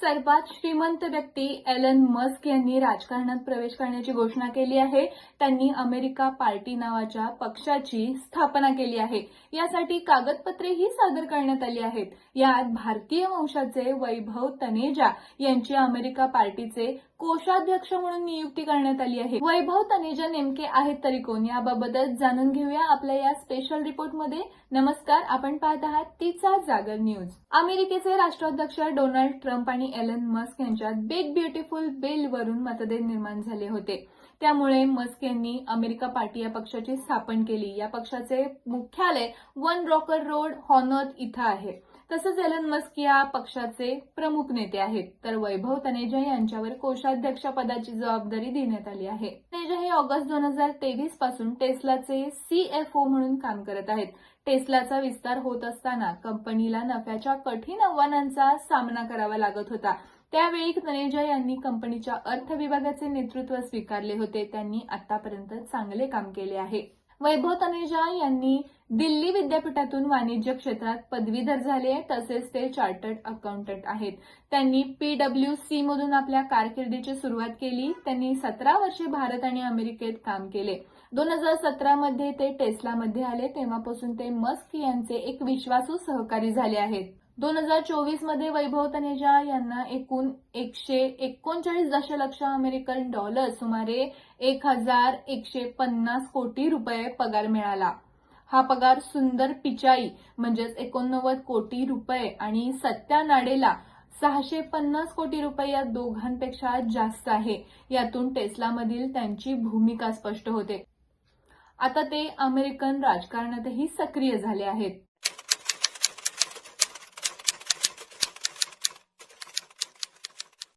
सर्वात श्रीमंत व्यक्ती एलन मस्क यांनी राजकारणात प्रवेश करण्याची घोषणा केली आहे. त्यांनी अमेरिका पार्टी नावाच्या पक्षाची स्थापना केली आहे. यासाठी कागदपत्रेही सादर करण्यात आली आहेत. यात भारतीय वंशाचे वैभव तनेजा यांची अमेरिका पार्टीचे कोषाध्यक्ष म्हणून नियुक्ती करण्यात आली आहे. वैभव तनेजा नेमके आहेत तरी कोण? याबाबतच जाणून घेऊया आपल्या या स्पेशल रिपोर्टमध्ये नमस्कार आपण पाहत आहात तिचा जागर न्यूज. अमेरिकेचे राष्ट्राध्यक्ष डोनाल्ड ट्रम्प आणि एलन मस्क यांच्यात बिग ब्युटिफुल बिल वरून मतभेद निर्माण झाले होते. त्यामुळे मस्क यांनी अमेरिका पार्टी या पक्षाची स्थापन केली. या पक्षाचे मुख्यालय वन रॉकर रोड हॉनॉर्थ इथं आहे. तसंच एलन मस्क या पक्षाचे प्रमुख नेते आहेत. तर वैभव तनेजा यांच्यावर कोषाध्यक्ष पदाची जबाबदारी देण्यात आली आहे. तनेजा हे ऑगस्ट दोन हजार तेवीसपासून टेस्लाचे सीएफओ म्हणून काम करत आहेत. टेस्लाचा विस्तार होत असताना कंपनीला नफ्याच्या कठीण आव्हानांचा सामना करावा लागत होता. त्यावेळी तनेजा यांनी कंपनीच्या अर्थ विभागाचे नेतृत्व स्वीकारले होते. त्यांनी आतापर्यंत चांगले काम केले आहे. वैभव तनेजा यांनी दिल्ली विद्यापीठातून वाणिज्य क्षेत्रात पदवीधर झाले तसेच ते चार्टर्ड अकाउंटंट आहेत. त्यांनी पीडब्ल्यू सी मधून आपल्या कारकिर्दीची सुरुवात केली. त्यांनी सतरा वर्षे भारत आणि अमेरिकेत काम केले. दोन हजार सतरामध्ये ते टेस्लामध्ये आले. तेव्हापासून ते मस्क यांचे एक विश्वासू सहकारी झाले आहेत. दोन हजार चोवीसमध्ये वैभव तनेजा यांना एकूण एकशे एकोणचाळीस दशलक्ष अमेरिकन डॉलर सुमारे एक हजार एकशे पन्नास कोटी रुपये पगार मिळाला. हा पगार सुंदर पिचाई म्हणजेच एकोणनव्वद कोटी रुपये आणि सत्या नाडेला सहाशे पन्नास कोटी रुपये या दोघांपेक्षा जास्त आहे. यातून टेस्लामधील त्यांची भूमिका स्पष्ट होते. आता ते अमेरिकन राजकारणातही सक्रिय झाले आहेत.